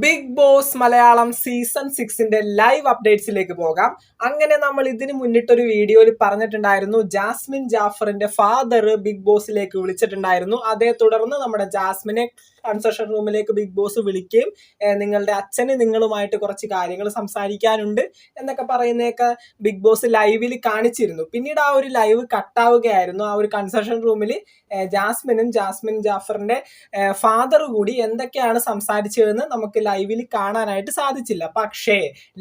Big boss Malayalam season സിക്സിന്റെ live അപ്ഡേറ്റ്സിലേക്ക് പോകാം. അങ്ങനെ നമ്മൾ ഇതിന് മുന്നിട്ടൊരു വീഡിയോയിൽ പറഞ്ഞിട്ടുണ്ടായിരുന്നു. ജാസ്മിൻ ജാഫറിന്റെ ഫാദർ ബിഗ് ബോസിലേക്ക് വിളിച്ചിട്ടുണ്ടായിരുന്നു. അതേ തുടർന്ന് നമ്മുടെ ജാസ്മിനെ കൺസെഷൻ റൂമിലേക്ക് ബിഗ് ബോസ് വിളിക്കുകയും നിങ്ങളുടെ അച്ഛന് നിങ്ങളുമായിട്ട് കുറച്ച് കാര്യങ്ങൾ സംസാരിക്കാനുണ്ട് എന്നൊക്കെ പറയുന്നതൊക്കെ ബിഗ് ബോസ് ലൈവിൽ കാണിച്ചിരുന്നു. പിന്നീട് ആ ഒരു ലൈവ് കട്ടാവുകയായിരുന്നു ആ ഒരു കൺസെഷൻ റൂമിൽ ജാസ്മിനും ജാസ്മിൻ ജാഫറിന്റെ ഫാദർ കൂടി എന്തൊക്കെയാണ് സംസാരിച്ചതെന്ന് നമുക്ക് ലൈവിൽ കാണാനായിട്ട് സാധിച്ചില്ല. പക്ഷേ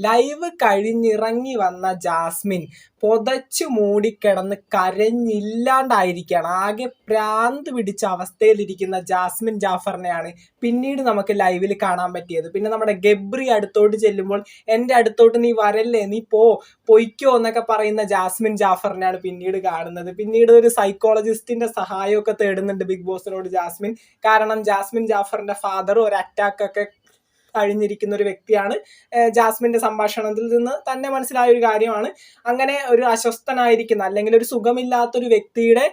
ലൈവ് കഴിഞ്ഞിറങ്ങി വന്ന ജാസ്മിൻ പൊതച്ചു മൂടിക്കിടന്ന് കരഞ്ഞില്ലാണ്ടായിരിക്കുകയാണ് ആകെ പ്രാന്ത് പിടിച്ച അവസ്ഥയിലിരിക്കുന്ന ജാസ്മിൻ ജാഫറിനെയാണ് പിന്നീട് നമുക്ക് ലൈവിൽ കാണാൻ പറ്റിയത്. പിന്നെ നമ്മുടെ ഗബ്രി അടുത്തോട്ട് ചെല്ലുമ്പോൾ എന്റെ അടുത്തോട്ട് നീ വരല്ലേ? നീ പോ പൊയ്ക്കോ എന്നൊക്കെ പറയുന്ന ജാസ്മിൻ ജാഫറിനെയാണ് പിന്നീട് കാണുന്നത്. പിന്നീട് ഒരു സൈക്കോളജിസ്റ്റിന്റെ സഹായമൊക്കെ തേടുന്നുണ്ട് ബിഗ് ബോസിനോട് ജാസ്മിൻ. കാരണം ജാസ്മിൻ ജാഫറിന്റെ ഫാദർ ഒരു അറ്റാക്ക് ഒക്കെ കഴിഞ്ഞിരിക്കുന്ന ഒരു വ്യക്തിയാണ് ജാസ്മിന്റെ സംഭാഷണത്തിൽ നിന്ന് തന്നെ മനസ്സിലായ ഒരു കാര്യമാണ്. അങ്ങനെ ഒരു അസ്വസ്ഥനായിരിക്കുന്ന അല്ലെങ്കിൽ ഒരു സുഖമില്ലാത്തൊരു വ്യക്തിയുടെ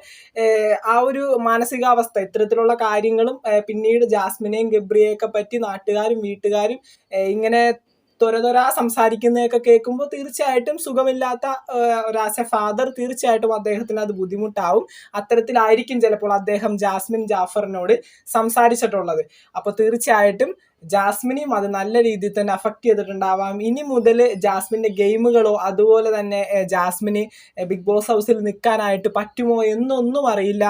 ആ ഒരു മാനസികാവസ്ഥ ഇത്തരത്തിലുള്ള കാര്യങ്ങളും പിന്നീട് ജാസ്മിനെയും ഗബ്രിയെയൊക്കെ പറ്റി നാട്ടുകാരും വീട്ടുകാരും ഇങ്ങനെ ത്വര സംസാരിക്കുന്നതൊക്കെ കേൾക്കുമ്പോൾ തീർച്ചയായിട്ടും സുഖമില്ലാത്ത ഒരാസ എ ഫാദർ തീർച്ചയായിട്ടും അദ്ദേഹത്തിന് അത് ബുദ്ധിമുട്ടാവും. അത്തരത്തിലായിരിക്കും ചിലപ്പോൾ അദ്ദേഹം ജാസ്മിൻ ജാഫറിനോട് സംസാരിച്ചിട്ടുള്ളത്. അപ്പോൾ തീർച്ചയായിട്ടും ജാസ്മിനെയും അത് നല്ല രീതിയിൽ തന്നെ അഫക്റ്റ് ചെയ്തിട്ടുണ്ടാവാം. ഇനി മുതൽ ജാസ്മിന്റെ ഗെയിമുകളോ അതുപോലെ തന്നെ ജാസ്മിന് ബിഗ് ബോസ് ഹൗസിൽ നിൽക്കാനായിട്ട് പറ്റുമോ എന്നൊന്നും അറിയില്ല.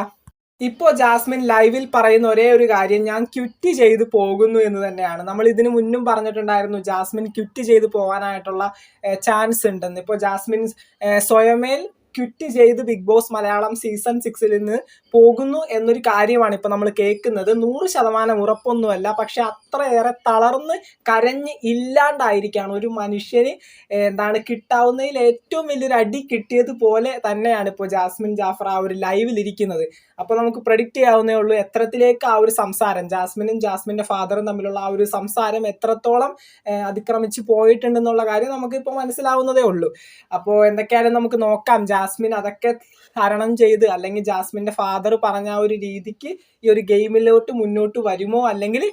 ഇപ്പോൾ ജാസ്മിൻ ലൈവിൽ പറയുന്ന ഒരേ ഒരു കാര്യം ഞാൻ ക്വിറ്റ് ചെയ്തു പോകുന്നു എന്ന് തന്നെയാണ്. നമ്മൾ ഇതിനു മുന്നും പറഞ്ഞിട്ടുണ്ടായിരുന്നു ജാസ്മിൻ ക്വിറ്റ് ചെയ്തു പോകാനായിട്ടുള്ള ചാൻസ് ഉണ്ടെന്ന്. ഇപ്പോൾ ജാസ്മിൻ സ്വയമേൽ ക്വിറ്റ് ചെയ്ത് ബിഗ് ബോസ് മലയാളം സീസൺ സിക്സിൽ നിന്ന് പോകുന്നു എന്നൊരു കാര്യമാണ് ഇപ്പൊ നമ്മൾ കേൾക്കുന്നത്. നൂറ് ശതമാനം ഉറപ്പൊന്നുമല്ല പക്ഷെ അത്രയേറെ തളർന്ന് കരഞ്ഞ് ഇല്ലാണ്ടായിരിക്കാണ് ഒരു മനുഷ്യന് എന്താണ് കിട്ടാവുന്നതിൽ ഏറ്റവും വലിയൊരു അടി കിട്ടിയത് പോലെ തന്നെയാണ് ഇപ്പോൾ ജാസ്മിൻ ജാഫർ ആ ഒരു ലൈവിൽ ഇരിക്കുന്നത്. അപ്പോൾ നമുക്ക് പ്രഡിക്റ്റ് ചെയ്യാവുന്നേ ഉള്ളൂ എത്രത്തിലേക്ക് ആ ഒരു സംസാരം ജാസ്മിനും ജാസ്മിന്റെ ഫാദറും തമ്മിലുള്ള ആ ഒരു സംസാരം എത്രത്തോളം അതിക്രമിച്ച് പോയിട്ടുണ്ടെന്നുള്ള കാര്യം നമുക്ക് ഇപ്പൊ മനസ്സിലാവുന്നതേ ഉള്ളൂ. അപ്പോൾ എന്തൊക്കെയായാലും നമുക്ക് നോക്കാം ജാസ്മിൻ അതൊക്കെ തരണം ചെയ്ത് അല്ലെങ്കിൽ ജാസ്മിന്റെ ഫാദർ പറഞ്ഞ ആ ഒരു രീതിക്ക് ഈ ഒരു ഗെയിമിലോട്ട് മുന്നോട്ട് വരുമോ അല്ലെങ്കിൽ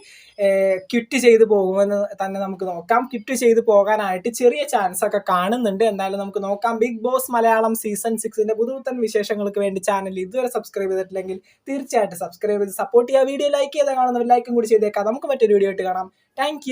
ക്വിറ്റ് ചെയ്ത് പോകുമെന്ന് തന്നെ നമുക്ക് നോക്കാം. ക്വിറ്റ് ചെയ്ത് പോകാനായിട്ട് ചെറിയ ചാൻസ് ഒക്കെ കാണുന്നുണ്ട്. എന്തായാലും നമുക്ക് നോക്കാം. ബിഗ് ബോസ് മലയാളം സീസൺ സിക്സിന്റെ പുതുപുത്തൻ വിശേഷങ്ങൾക്ക് വേണ്ടി ചാനൽ ഇതുവരെ സബ്സ്ക്രൈബ് ചെയ്തിട്ടില്ലെങ്കിൽ തീർച്ചയായിട്ടും സബ്സ്ക്രൈബ് ചെയ്ത് സപ്പോർട്ട് ചെയ്യുക. വീഡിയോ ലൈക്ക് ചെയ്താൽ കാണുന്നവർ ലൈക്കും കൂടി ചെയ്തേക്കാം. നമുക്ക് മറ്റൊരു വീഡിയോ ആയിട്ട് കാണാം. താങ്ക്